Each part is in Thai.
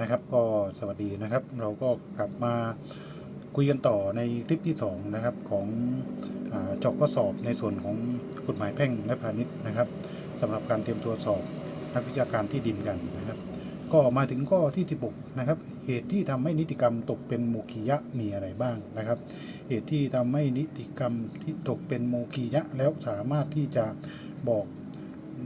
นะครับก็สวัสดีนะครับ เราก็กลับมาคุยกันต่อในคลิปที่ 2 นะครับของอาจาะข้อสอบในส่วนของกฎหมายแพ่งและพาณิชย์นะครับสำหรับการเตรียมตัวสอบนักวิชาการที่ดินกันนะครับ ก็มาถึงข้อที่ 16 นะครับ เหตุที่ทำให้นิติกรรมตกเป็นโมคียะมีอะไรบ้างนะครับ เหตุที่ทำให้นิติกรรมที่ตกเป็นโมคียะแล้วสามารถที่จะบอก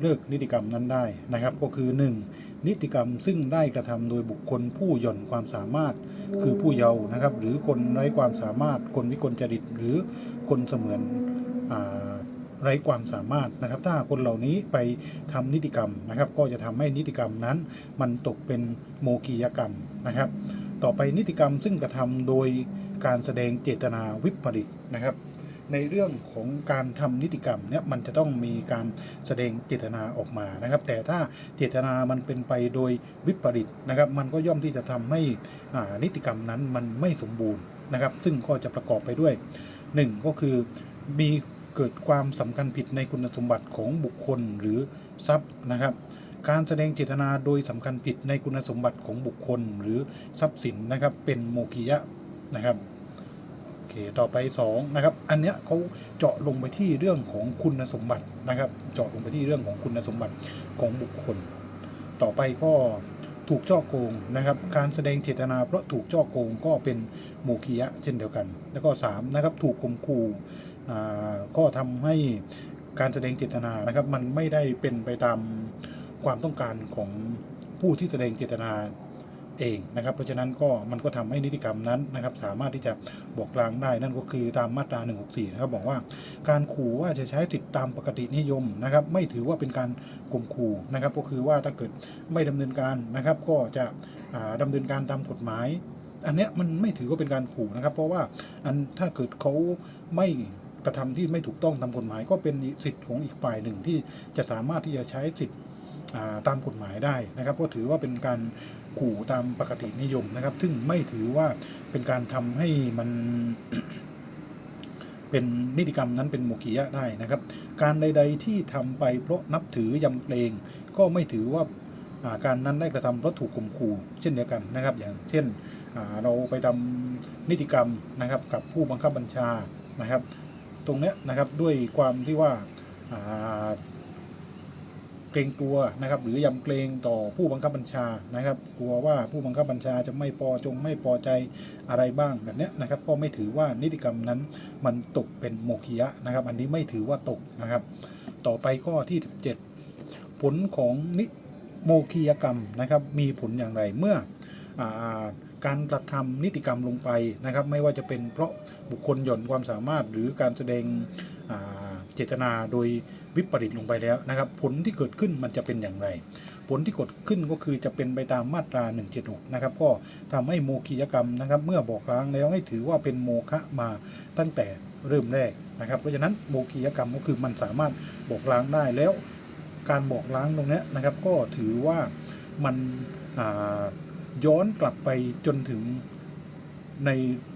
เลิกนิติกรรมนั้นได้นะครับ ก็คือ 1. นิติกรรมซึ่งได้กระทำโดยบุคคลผู้หย่อนความสามารถ คือผู้เยาว์นะครับ หรือคนไร้ความสามารถ คนวิกลจริต หรือคนเสมือนอ่าไร้ความสามารถนะครับ ถ้าคนเหล่านี้ไปทำนิติกรรมนะครับ ก็จะทำให้นิติกรรมนั้น มันตกเป็นโมกียกรรมนะครับ ต่อไปนิติกรรมซึ่งกระทำโดยการแสดงเจตนาวิปริตนะครับ ในเรื่องของการทำนิติกรรมเนี่ยมันจะต้องมีการแสดงเจตนาออกมานะครับ แต่ถ้าเจตนามันเป็นไปโดยวิปริตนะครับ มันก็ย่อมที่จะทำให้นิติกรรมนั้นมันไม่สมบูรณ์นะครับ ซึ่งก็จะประกอบไปด้วยหนึ่งก็คือมีเกิดความสำคัญผิดในคุณสมบัติของบุคคลหรือทรัพย์นะครับการแสดงเจตนาโดยสำคัญผิดในคุณสมบัติของบุคคลหรือทรัพย์สินนะครับเป็นโมคียะนะครับ เคต่อไป 2 นะครับ อันเนี้ยเขาเจาะลงไปที่เรื่องของคุณสมบัตินะครับ เจาะลงไปที่เรื่องของคุณสมบัติของบุคคล ต่อไปก็ถูกจ้อโกงนะครับ การแสดงเจตนาเพราะถูกจ้อโกงก็เป็นโมคียะเช่นเดียวกัน แล้วก็3นะครับถูกข่มขู่อ่าก็ทำให้การแสดงเจตนานะครับ มันไม่ได้เป็นไปตามความต้องการของผู้ที่แสดงเจตนา เองนะครับ เพราะฉะนั้นก็มันก็ทำให้นิติกรรมนั้นนะครับ สามารถที่จะบอกลางได้นั่นก็คือตามมาตรา 164 นะครับบอกว่า การขู่ว่าจะใช้สิทธิตามปกตินิยมนะครับ ไม่ถือว่าเป็นการข่มขู่นะครับ ก็คือว่าถ้าเกิดไม่ดำเนินการนะครับ ก็จะอ่าดำเนินการตามกฎหมาย อันเนี้ยมันไม่ถือว่าเป็นการขู่นะครับ เพราะว่าอันถ้าเกิดเขาไม่กระทำที่ไม่ถูกต้องตามกฎหมาย ก็เป็นสิทธิ์ของอีกฝ่ายหนึ่งที่จะสามารถที่จะใช้สิทธิ์ ตามกฎหมายได้นะครับก็ถือว่าเป็นการขู่ตามปกตินิยมนะครับ ซึ่งไม่ถือว่าเป็นการทำให้มันเป็นนิติกรรมนั้นเป็นโมกียะได้นะครับ การใด ๆที่ทำไปเพราะนับถือยำเกรงก็ไม่ถือว่าการนั้นได้กระทำเพราะถูกข่มขู่เช่นเดียวกันนะครับ อย่างเช่นเราไปทำนิติกรรมนะครับกับผู้บังคับบัญชานะครับ ตรงเนี้ยนะครับด้วยความที่ว่า เกรงกลัวนะครับ หรือยำเกรงต่อผู้บังคับบัญชานะครับ กลัวว่าผู้บังคับบัญชาจะไม่พอจงไม่พอใจอะไรบ้างแบบนี้นะครับ ก็ไม่ถือว่านิติกรรมนั้นมันตกเป็นโมฆิยะนะครับ อันนี้ไม่ถือว่าตกนะครับ ต่อไปข้อที่ 17 ผลของนิโมฆิยกรรมนะครับ มีผลอย่างไรเมื่ออ การกระทำนิติกรรมลงไปนะครับ ไม่ว่าจะเป็นเพราะบุคคลหย่อนความสามารถหรือการแสดงเจตนาโดยวิปริตลงไปแล้วนะครับ ผลที่เกิดขึ้นมันจะเป็นอย่างไร ผลที่เกิดขึ้นก็คือจะเป็นไปตามมาตรา 176 นะครับ ก็ทำให้โมคียกรรมนะครับ เมื่อบอกล้างแล้วให้ถือว่าเป็นโมฆะมาตั้งแต่เริ่มแรกนะครับ เพราะฉะนั้นโมคียกรรมก็คือมันสามารถบอกล้างได้แล้วการบอกล้างตรงนี้นะครับ ก็ถือว่ามันอ่า ย้อนกลับไปจนถึงใน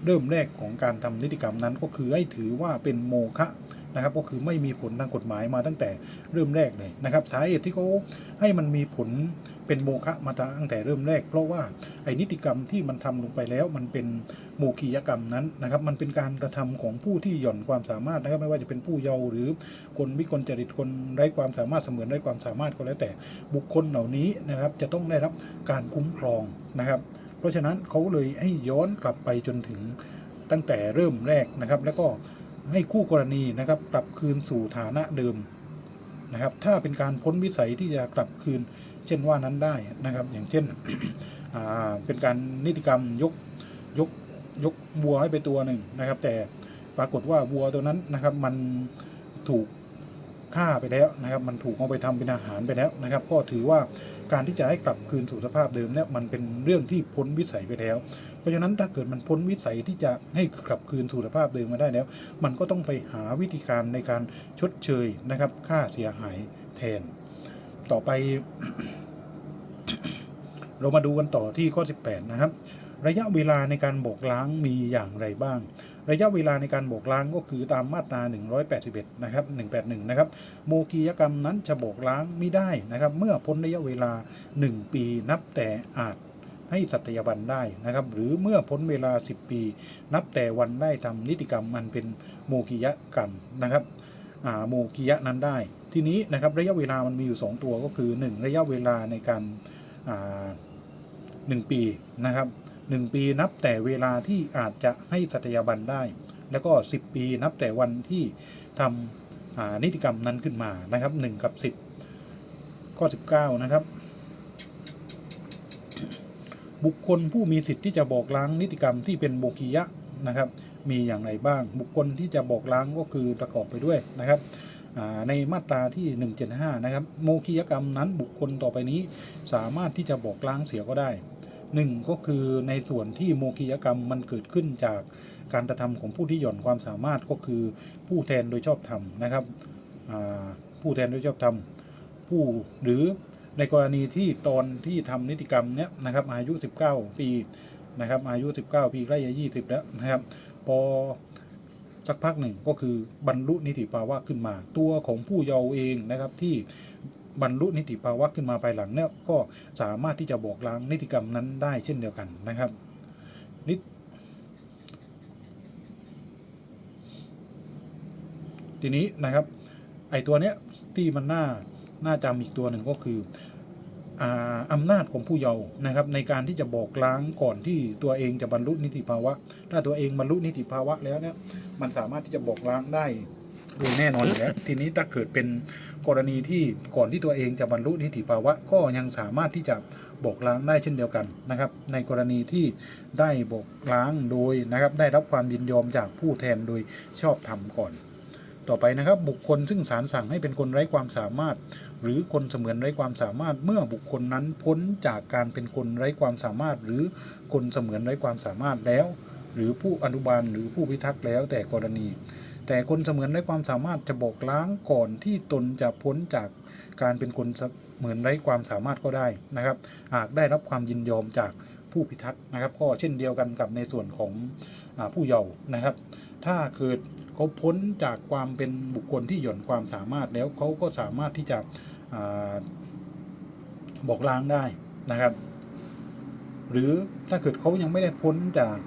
เริ่มแรกของการทำนิติกรรมนั้น ก็คือให้ถือว่าเป็นโมฆะนะครับ ก็คือไม่มีผลทางกฎหมายมาตั้งแต่เริ่มแรกเลยนะครับ สาเหตุที่เขาให้มันมีผลเป็นโมฆะมาตั้งแต่เริ่มแรก เพราะว่าไอ้นิติกรรมที่มันทำลงไปแล้วมันเป็น โมคียกรรมนั้นนะครับมันเป็นการกระทำของผู้ที่หย่อนความสามารถนะครับไม่ว่าจะเป็นผู้เยาว์หรือคนวิกลจริตคนไร้ความสามารถเสมือนไร้ความสามารถก็แล้วแต่บุคคลเหล่านี้นะครับจะต้องได้รับการคุ้มครองนะครับ เพราะฉะนั้นเขาเลยให้ย้อนกลับไปจนถึงตั้งแต่เริ่มแรกนะครับ แล้วก็ให้คู่กรณีนะครับกลับคืนสู่ฐานะเดิมนะครับ ถ้าเป็นการพ้นวิสัยที่จะกลับคืน เช่นว่านั้นได้นะครับ อย่างเช่นเป็นการนิติกรรมยกยก ยกวัวให้ไปตัวหนึ่งนะครับ แต่ปรากฏว่าวัวตัวนั้นนะครับ มันถูกฆ่าไปแล้วนะครับ มันถูกเอาไปทำเป็นอาหารไปแล้วนะครับ ก็ถือว่าการที่จะให้กลับคืนสู่สภาพเดิมเนี่ยมันเป็นเรื่องที่พ้นวิสัยไปแล้ว เพราะฉะนั้นถ้าเกิดมันพ้นวิสัยที่จะให้กลับคืนสู่สภาพเดิมมาได้แล้ว มันก็ต้องไปหาวิธีการในการชดเชยนะครับค่าเสียหายแทน ต่อไป เรามาดูกันต่อที่ข้อ 18 นะครับ ระยะเวลาในการบกล้างมีอย่างไรบ้าง ระยะเวลาในการบกล้างก็คือตามมาตรา 181 นะครับ 181 นะครับ โมกียกรรมนั้นจะบกล้างไม่ได้นะครับ เมื่อพ้นระยะเวลา 1 ปีนับแต่อาจให้สัตยาบันได้นะครับ หรือเมื่อพ้นเวลา 10 ปี นับแต่วันได้ทำนิติกรรมมันเป็นโมกิยกรรมนะครับโมกิยะนั้นได้ ทีนี้นะครับระยะเวลามันมีอยู่ 2 ตัวก็คือ 1 ระยะเวลาในการหนึ่งปีนะครับ 1 ปีนับแต่เวลาที่อาจจะให้สัตยาบันได้ แล้วก็ 10 ปีนับแต่วันที่ทำนิติกรรมนั้นขึ้นมานะครับ 1 กับ 10 ข้อ 19 นะครับ บุคคลผู้มีสิทธิ์ที่จะบอกล้างนิติกรรมที่เป็นโมคียะนะครับ มีอย่างไรบ้าง บุคคลที่จะบอกล้างก็คือประกอบไปด้วยนะครับในมาตราที่ 175 นะครับ โมคียกรรมนั้นบุคคลต่อไปนี้สามารถที่จะบอกล้างเสียก็ได้ หนึ่งก็คือในส่วนที่โมคียกรรมมันเกิดขึ้นจากการกระทำของผู้ที่หย่อนความสามารถก็คือผู้แทนโดยชอบธรรมนะครับผู้แทนโดยชอบธรรมผู้หรือในกรณีที่ตอนที่ทำนิติกรรมเนี้ยนะครับอายุ 19 ปีนะครับอายุ 19 ปีใกล้จะ20 แล้วนะครับพอสักพักหนึ่งก็คือบรรลุนิติภาวะขึ้นมา ตัวของผู้เยาว์เองนะครับที่ บรรลุนิติภาวะขึ้นมาภายหลังเนี่ยก็สามารถที่จะบอกล้างนิติกรรมนั้นได้เช่นเดียวกันนะครับนิตทีนี้นะครับ ไอตัวเนี้ยที่มันน่าน่าจำอีกตัวหนึ่งก็คืออาอำนาจของผู้เยาว์นะครับ ในการที่จะบอกล้างก่อนที่ตัวเองจะบรรลุนิติภาวะ ถ้าตัวเองบรรลุนิติภาวะแล้วเนี่ยมันสามารถที่จะบอกล้างได้ โดยแน่นอนอยู่แล้วทีนี้ถ้าเกิดเป็นกรณีที่ก่อนที่ตัวเองจะบรรลุนิติภาวะก็ยังสามารถที่จะบอกล้างได้เช่นเดียวกันนะครับ ในกรณีที่ได้บอกล้างโดยนะครับ ได้รับความยินยอมจากผู้แทนโดยชอบธรรมก่อน ต่อไปนะครับ บุคคลซึ่งศาลสั่งให้เป็นคนไร้ความสามารถ หรือคนเสมือนไร้ความสามารถเมื่อบุคคลนั้นพ้นจากการเป็นคนไร้ความสามารถ หรือคนเสมือนไร้ความสามารถแล้ว หรือผู้อนุบาลหรือผู้พิทักษ์แล้วแต่กรณี แต่คนเสมือนไร้ความสามารถจะบอกล้างก่อนที่ตนจะพ้นจากการเป็นคนเสมือนไร้ความสามารถก็ได้นะครับ หากได้รับความยินยอมจากผู้พิทักษ์นะครับ ก็เช่นเดียวกันกับในส่วนของอผู้เยาว์นะครับ ถ้าเกิดเขาพ้นจากความเป็นบุคคลที่หย่อนความสามารถแล้วเขาก็สามารถที่จะอบอกล้างได้นะครับ หรือถ้าเกิดเขายังไม่ได้พ้นจาก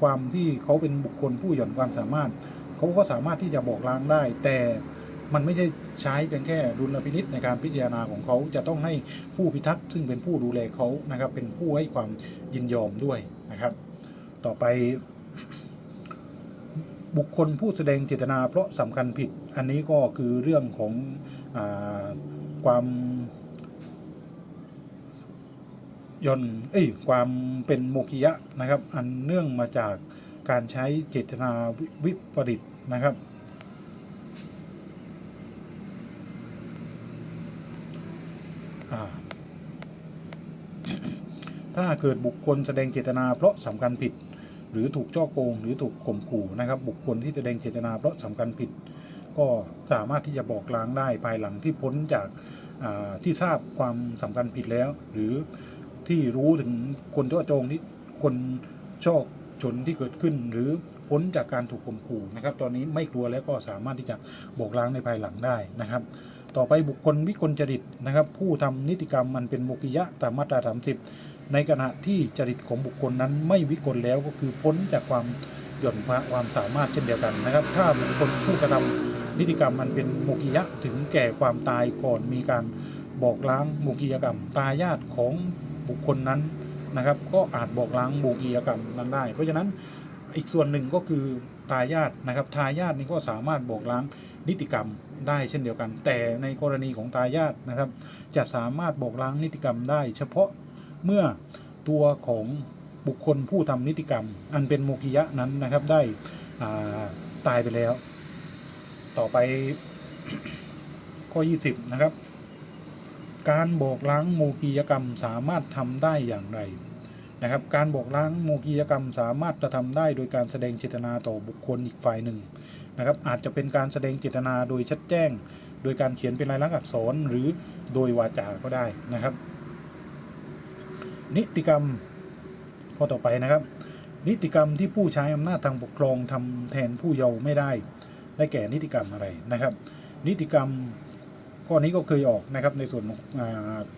ความที่เขาเป็นบุคคลผู้หย่อนความสามารถ เขาก็สามารถที่จะบอกล้างได้ แต่มันไม่ใช่ใช้เพียงแค่ดุลพินิษในการพิจารณาของเขาจะต้องให้ผู้พิทักษ์ซึ่งเป็นผู้ดูแลเขานะครับ เป็นผู้ให้ความยินยอมด้วยนะครับ ต่อไป บุคคลผู้แสดงเจตนาเพราะสำคัญผิด อันนี้ก็คือเรื่องของอความย่อนเอ้ยความเป็นโมคิยะนะครับ อันเนื่องมาจากการใช้เจตนาวิวิปริต นะครับ ถ้าเกิดบุคคลแสดงเจตนาเพราะสำคัญผิด หรือถูกจ้อโกง หรือถูกข่มขู่นะครับ บุคคลที่แสดงเจตนาเพราะสำคัญผิด ก็สามารถที่จะบอกล้างได้ภายหลังที่พ้นจากาที่ทราบความสำคัญผิดแล้ว หรือที่รู้ถึงคนจ้อโจงที่คนชอชนที่เกิดขึ้นหรือ พ้นจากการถูกข่มขู่นะครับ ตอนนี้ไม่กลัวแล้วก็สามารถที่จะบอกล้างในภายหลังได้นะครับต่อไปบุคคลวิกลจริตนะครับ ผู้ทำนิติกรรมมันเป็นโมกิยะตามมาตรา 30 ในขณะที่จริตของบุคคลนั้นไม่วิกลแล้วก็คือพ้นจากความหย่อนความสามารถเช่นเดียวกันนะครับ ถ้าบุคคลผู้กระทำนิติกรรมมันเป็นโมกิยะถึงแก่ความตายก่อนมีการบอกล้างโมกิยกรรม ตายาตของบุคคลนั้นนะครับ ก็อาจบอกล้างโมกิยกรรมนั้นได้ เพราะฉะนั้น อีกส่วนหนึ่งก็คือทายาทนะครับทายาทนี่ก็สามารถบอกล้างนิติกรรมได้เช่นเดียวกัน แต่ในกรณีของทายาทนะครับ จะสามารถบอกล้างนิติกรรมได้ เฉพาะเมื่อตัวของบุคคลผู้ทำนิติกรรม อันเป็นโมกิยะนั้นนะครับได้ตายไปแล้ว ต่อไปข้อ 20 นะครับ การบอกล้างโมกียกรรมสามารถทำได้อย่างไร นะครับการบอกล้างโมกียกรรมสามารถจะทำได้โดยการแสดงเจตนาต่อบุคคลอีกฝ่ายหนึ่งนะครับอาจจะเป็นการแสดงเจตนาโดยชัดแจ้ง โดยการเขียนเป็นลายลักษณ์อักษรหรือโดยวาจาก็ได้นะครับ นิติกรรมข้อต่อไปนะครับ นิติกรรมที่ผู้ใช้อำนาจทางปกครองทำแทนผู้เยาว์ไม่ได้ ได้แก่นิติกรรมอะไรนะครับ นิติกรรม ข้อนี้ก็เคยออกนะครับในส่วนของ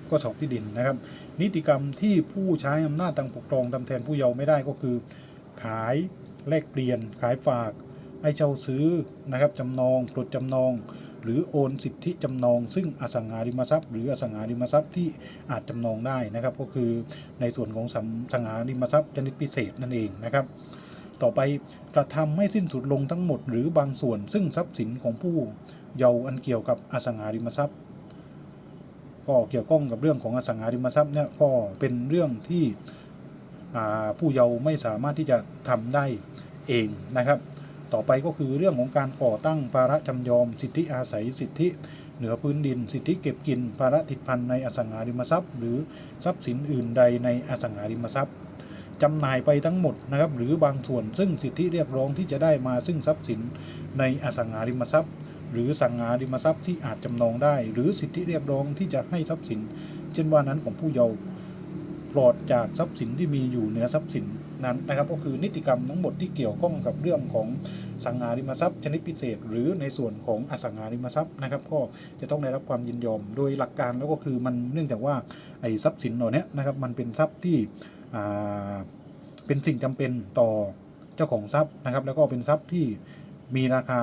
ข้อสอบที่ดินนะครับ นิติกรรมที่ผู้ใช้อำนาจทางปกครองทำแทนผู้เยาว์ไม่ได้ก็คือ ขายแลกเปลี่ยน ขายฝาก ให้เช่าซื้อนะครับจำนองปลดจำนอง หรือโอนสิทธิจำนอง ซึ่งอสังหาริมทรัพย์ หรืออสังหาริมทรัพย์ที่อาจจำนองได้นะครับก็คือในส่วนของสัมสังหาริมทรัพย์ชนิดพิเศษนั่นเองนะครับต่อไปกระทำให้สิ้นสุดลงทั้งหมดหรือบางส่วนซึ่งทรัพย์สินของผู้ เยาว์อันเกี่ยวกับอสังหาริมทรัพย์ ก็เกี่ยวข้องกับเรื่องของอสังหาริมทรัพย์เนี่ยก็เป็นเรื่องที่ผู้เยาว์ไม่สามารถที่จะทำได้เองนะครับ ต่อไปก็คือเรื่องของการก่อตั้งภาระจำยอม สิทธิอาศัยสิทธิเหนือพื้นดิน สิทธิเก็บกินภาระติดพันในอสังหาริมทรัพย์ หรือทรัพย์สินอื่นใดในอสังหาริมทรัพย์จำหน่ายไปทั้งหมดนะครับหรือบางส่วนซึ่งสิทธิเรียกร้องที่จะได้มาซึ่งทรัพย์สินในอสังหาริมทรัพย์ หรือสังหาริมทรัพย์ที่อาจจำนองได้ หรือสิทธิเรียกร้องที่จะให้ทรัพย์สิน เช่นว่านั้นของผู้เยาว์ปลอดจากทรัพย์สินที่มีอยู่เหนือทรัพย์สินนั้นนะครับ ก็คือนิติกรรมทั้งหมดที่เกี่ยวข้องกับเรื่องของสังหาริมทรัพย์ชนิดพิเศษ หรือในส่วนของอสังหาริมทรัพย์นะครับ ก็จะต้องได้รับความยินยอมโดยหลักการแล้วก็คือมันเนื่องจากว่าไอ้ทรัพย์สินเหล่านี้นะครับ มันเป็นทรัพย์ที่เป็นสิ่งจำเป็นต่อเจ้าของทรัพย์นะครับ แล้วก็เป็นทรัพย์ที่มีราคา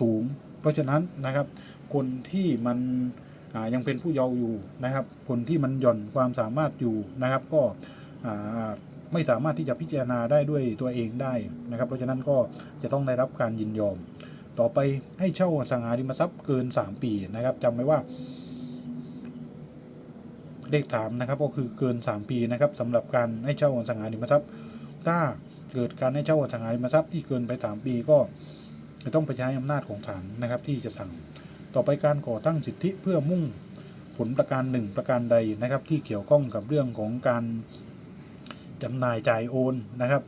สูง เพราะฉะนั้นนะครับ คนที่มันยังเป็นผู้เยาว์อยู่นะครับ คนที่มันหย่อนความสามารถอยู่นะครับ ก็ไม่สามารถที่จะพิจารณาได้ด้วยตัวเองได้นะครับ เพราะฉะนั้นก็จะต้องได้รับการยินยอม ต่อไปให้เช่าสังหาริมทรัพย์เกิน 3 ปีนะครับจำไว้ว่าเลขถามนะครับก็คือเกิน 3 ปีนะครับสำหรับการให้เช่าสังหาริมทรัพย์ ถ้าเกิดการให้เช่าสังหาริมทรัพย์ที่เกินไป 3 ปีก็ จะต้องไปใช้อำนาจของศาลนะครับ ที่จะสั่งต่อไปการก่อตั้งสิทธิเพื่อมุ่งผลประการหนึ่งประการใดนะครับ ที่เกี่ยวข้องกับเรื่องของการจำหน่ายจ่ายโอนนะครับ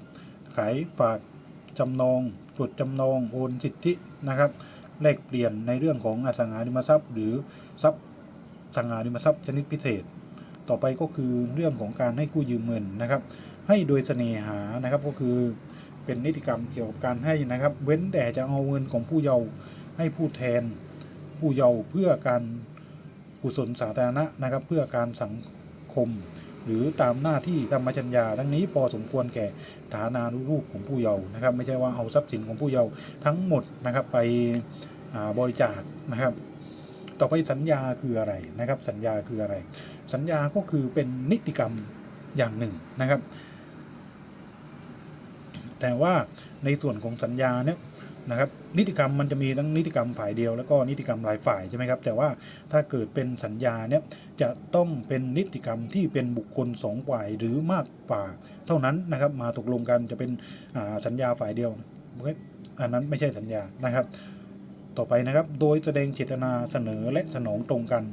ขายฝากจำนองปลดจำนองโอนสิทธินะครับแลกเปลี่ยนในเรื่องของอสังหาริมทรัพย์ หรือทรัพย์สังหาริมทรัพย์ชนิดพิเศษ ต่อไปก็คือเรื่องของการให้กู้ยืมเงินนะครับ ให้โดยเสน่หานะครับก็คือ เป็นนิติกรรมเกี่ยวกับการให้นะครับ เว้นแต่จะเอาเงินของผู้เยาว์ให้ผู้แทนผู้เยาว์เพื่อการกุศลสาธารณะนะครับ เพื่อการสังคม หรือตามหน้าที่ธรรมชัญญา ทั้งนี้พอสมควรแก่ฐานานุรูปของผู้เยาว์นะครับ ไม่ใช่ว่าเอาทรัพย์สินของผู้เยาว์ทั้งหมดนะครับไปบริจาคนะครับ ต่อไปสัญญาคืออะไรนะครับ สัญญาคืออะไร สัญญาก็คือเป็นนิติกรรมอย่างหนึ่งนะครับ แต่ว่าในส่วนของสัญญาเนี่ยนะครับนิติกรรมมันจะมีทั้งนิติกรรมฝ่ายเดียวแล้วก็นิติกรรมหลายฝ่ายใช่ไหมครับแต่ว่าถ้าเกิดเป็นสัญญาเนี่ยจะต้องเป็นนิติกรรมที่เป็นบุคคลสองฝ่ายหรือมากกว่าเท่านั้นนะครับมาตกลงกันจะเป็นอ่าสัญญาฝ่ายเดียวอันนั้นไม่ใช่สัญญานะครับ ต่อไปนะครับโดยแสดงเจตนาเสนอและสนองตรงกัน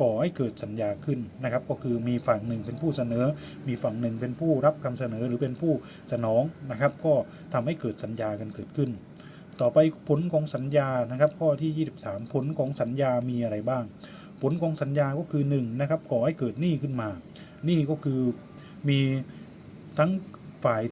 ก่อให้เกิดสัญญาขึ้นนะครับ ก็คือมีฝั่งหนึ่งเป็นผู้เสนอ มีฝั่งหนึ่งเป็นผู้รับคำเสนอหรือเป็นผู้สนองนะครับ ก็ทำให้เกิดสัญญากันเกิดขึ้น ต่อไปผลของสัญญานะครับ ข้อที่ 23 ผลของสัญญามีอะไรบ้าง ผลของสัญญาก็คือ1นะครับก่อให้เกิดหนี้ขึ้นมาหนี้ก็คือมีทั้งฝ่าย